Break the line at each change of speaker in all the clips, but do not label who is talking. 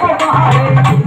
后宫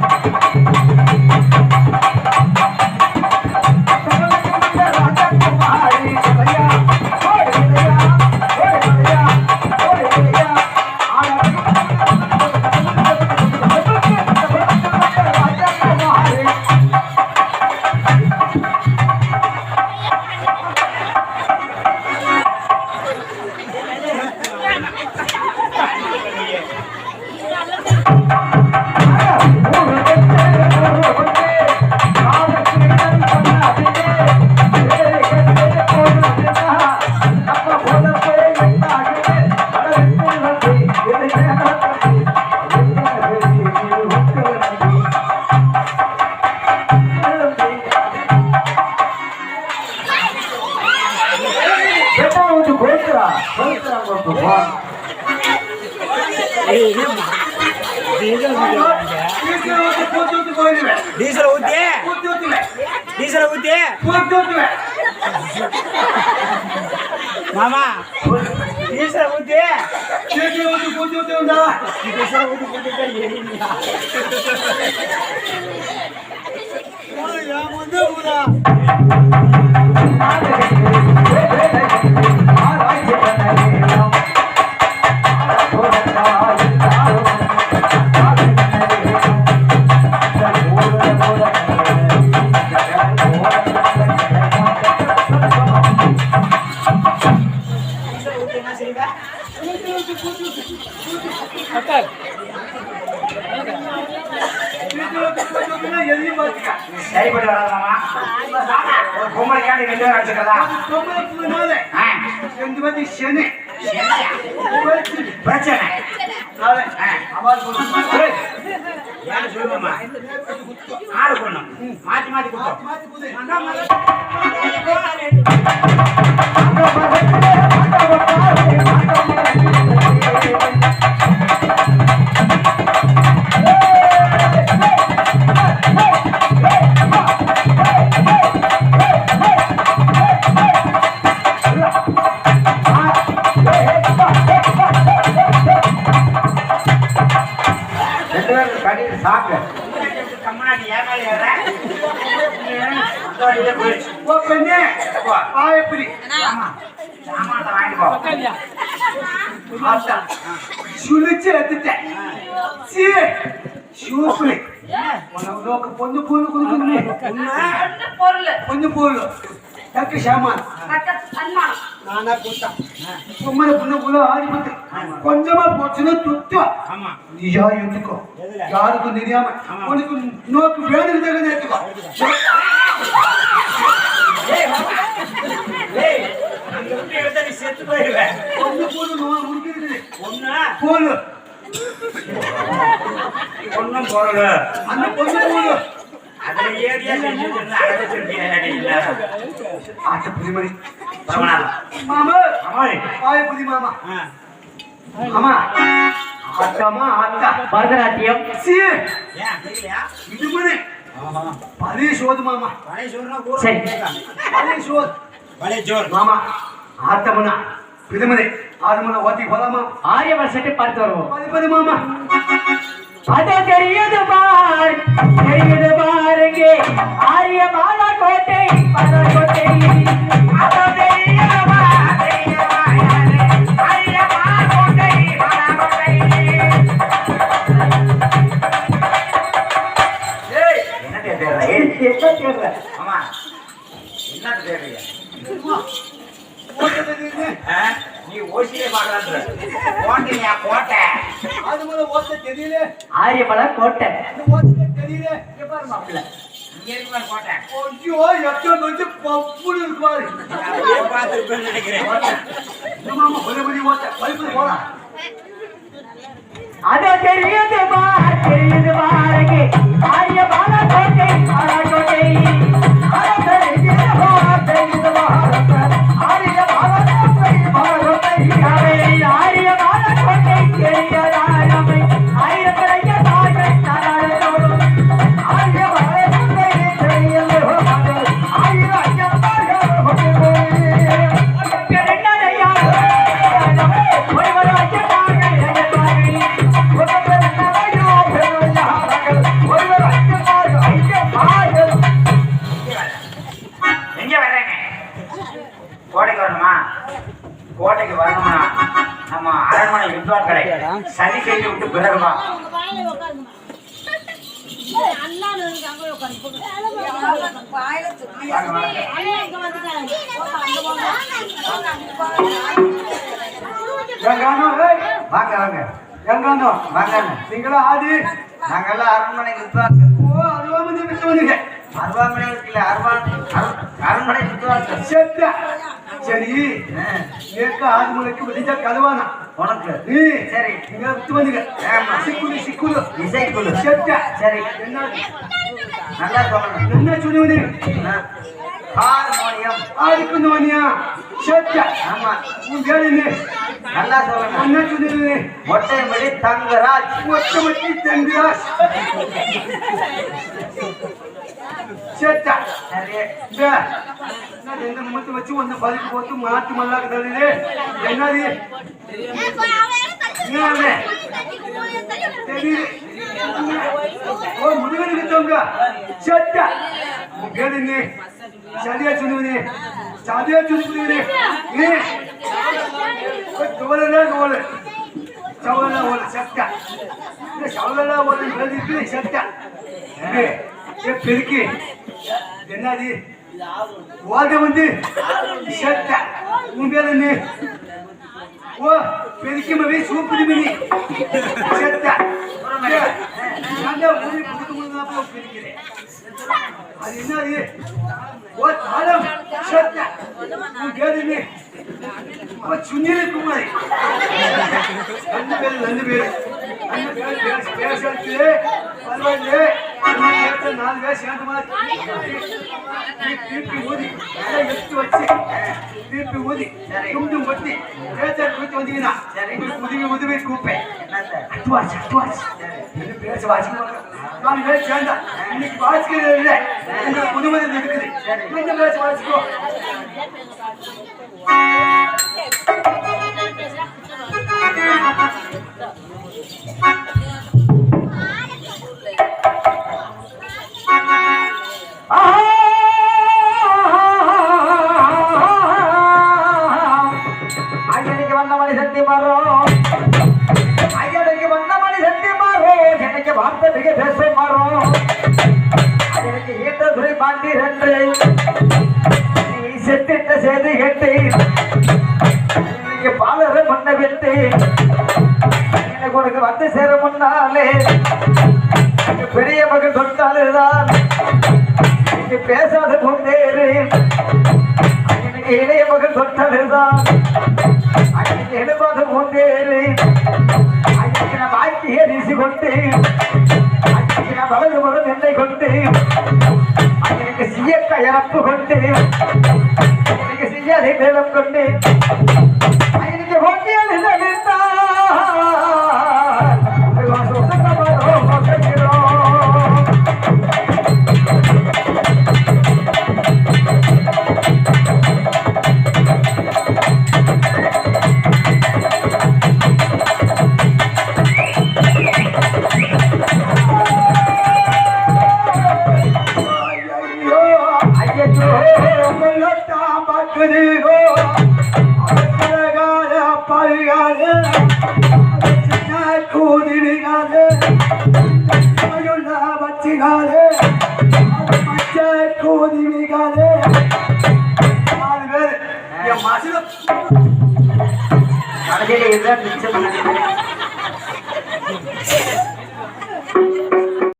போய்க்கிறா போய்க்கிறா diesel ஊத்தி diesel ஊத்தி மாமா சரிப்பட்டு வராதாமா பொம்பளை கேட்டு ரெண்டு பேரும் அடிச்சுக்கிறதா பிரச்சனை சொல்லுமா ஆறு மாத்தி மாத்தி கொடுத்தோம்
எப்படி சுழிச்சு எடுத்துட்டேன் சூசுலி உனக்கு பொண்ணு பொண்ணு கொடுக்கணுமே பொருள் பொண்ணு பொருள் டாக்டர் ஷாமான் நானா கொடுத்தா சும்மா புண்ணு புள்ள ஆதிபத்து கொஞ்சமா போச்சுன்னா துத்தா நீயா எடுத்துக்கோ யாருக்கும்
தெரியாம உனக்கு நோக்கு வேணும் எடுத்துக்கோ செத்து போயிடுவேன்.
ஒண்ணு போதும் முடிக்கிறது
ஒண்ணா?
போதும்.
ஒன்னும் போகல.
அந்த பொண்ணு
போதும்.
மாமா.
அம்மாய்
மாமா. ஆமா ஆட்டமா
ஆட்டா.
சி. மாமா.
பழைய சோறுனா
பழைய மாமா. ஆத்தமனா பிதுமதி ஆதமனா ஓத்தி போலாமா
ஆரியவர் சட்டை பார்த்து வருவோம்
பதி பதி மாமா
அத தெரியுது பார் தெரியுது பாருங்க ஆரியமாலா கோட்டை பல கோட்டை அத தெரியுது பார், தெரியுது பார், ஆரியமாலா கோட்டை, பல கோட்டை.
ஏய் என்ன தேடுற ஏய்
என்ன தேவை?
ஆமா என்ன தேடுறீங்க
ஓட்டது நின்னு.
ஆ? நீ ஓசிலே பாக்கலான்ற கோட்டையா கோட்டை
ஆதமனா ஓட்ட. தெரியல.
ஆரியமலா கோட்டை.
இந்த ஓட்ட தெரியல. இங்க பாரு மாப்பிள்ள.
இங்க இருக்கு பாரு கோட்டை.
ஐயோ எத்தனை வந்து பப்புனு இருக்கு பாரு
அப்படியே பார்த்துருப்பேன்னு நினைக்கிறேன்.
மாமா பதி பதி ஓட்ட பதி போலாம்
அத தெரியுது தெரியுது பாருங்க. ஆரியமாலா கோட்டை பல கோட்டை அங்க போய் உட்காரு. போங்க.
வாங்க, வாங்க.
ஏய்
வாங்க வாங்க
எங்கானோ
வாங்க
நீங்களா ஆதி
நாங்கெல்லாம் அரண்மனை வித்துவாங்க
ஓ விட்டு வந்தீங்க
அருவாமனை இருக்குல்ல அருவா அரு- அரண்மனை வித்துவாங்க
செத்த சரி ஏக்க ஆதி முளைக்கு விதிச்சா கதவானா
உனக்கு.
நீ.
சரி.
நீங்க
ஆமா.
சிக்குது சிக்குது
இசைக்குழு.
செத்த
சரி.
என்ன?
நல்லா சொல்லணும்.
என்ன
ஆ. ஹார்மோனியம்
ஆதிக்கு நோனியா செத்த
ஆமா.
உன் பேர் என்ன
நல்லா சொல்லணும்
என்ன சொன்னீங்க
மொட்டை மொழி தங்கராஜ்.
ஒட்டமட்டி தெங்குராஸ் செத்த.
சரி.
இந்த முத்து வச்சு ஒன்று பதுக்கு போட்டு மாட்டு மல்லாக்கு தள்ளுது என்னது? தெரியுது. ஓ முதுகல் வித்தவங்க பேர் என்ன சரியா சொல்லுவது சரியா சொல்லுவது நீ கவலைனா கவலை சவலனா ஓலை செத்த இந்த சவலனா ஓலை எழுதிட்டு செத்த பெருக்கி என்னது ஓத வந்து செத்த உன் பேர் என்ன ஓ பெருக்கி மவி சூப்பர் மினி செத்த அது என்னது ஓ தாளம் செத்த உன் பேர் என்ன சுனில குமாரி. ரெண்டு பேரு ரெண்டு பேரு. பேசுறது பரவாயில்ல நாலு பேர் சேர்ந்த மாதிரி திருப்பி ஊதி எடுத்து வச்சு திருப்பி ஊதி துண்டும் கொட்டி பேச்சர் கொடுத்து வந்தீங்கன்னா உங்களுக்கு உதவி உதவி கூப்பேன் அட்வான்ஸ் என்ன பேச வாசிக்க நாலு பேர் சேர்ந்தா இன்னைக்கு வாசிக்கிறது இல்லை உங்களுக்கு புதுமதி இருக்குது என்ன பேச வாசிக்கோ
ஐயனுக்கு துறை பாண்டி ரெண்டு நீ செத்திட்ட செய்தி கேட்டு எனக்கு பாலர முன்ன விட்டு எனக்கு உனக்கு வந்து சேர முன்னாலே எனக்கு பெரிய மகன் சொன்னாலுதான் நீங்க பேசாத முன்னேறு எனக்கு இளைய மகன் சொன்னாலுதான் அன்னைக்கு எழுபது முன்னேறு அன்னைக்கு நான் வாழ்க்கையை வீசி கொண்டு அன்னைக்கு நான் வலது முகம் என்னை கொண்டு அன்னைக்கு சீயக்க இறப்பு கொண்டு அன்னைக்கு செய்யாதை கொண்டு
கூதிரிகாது மயுள்ள வச்சுகாது மச்ச கூதிரிகாது நாலு பேர். என் மசில
கடைசியில இதுதான் மிச்சம் பண்ணது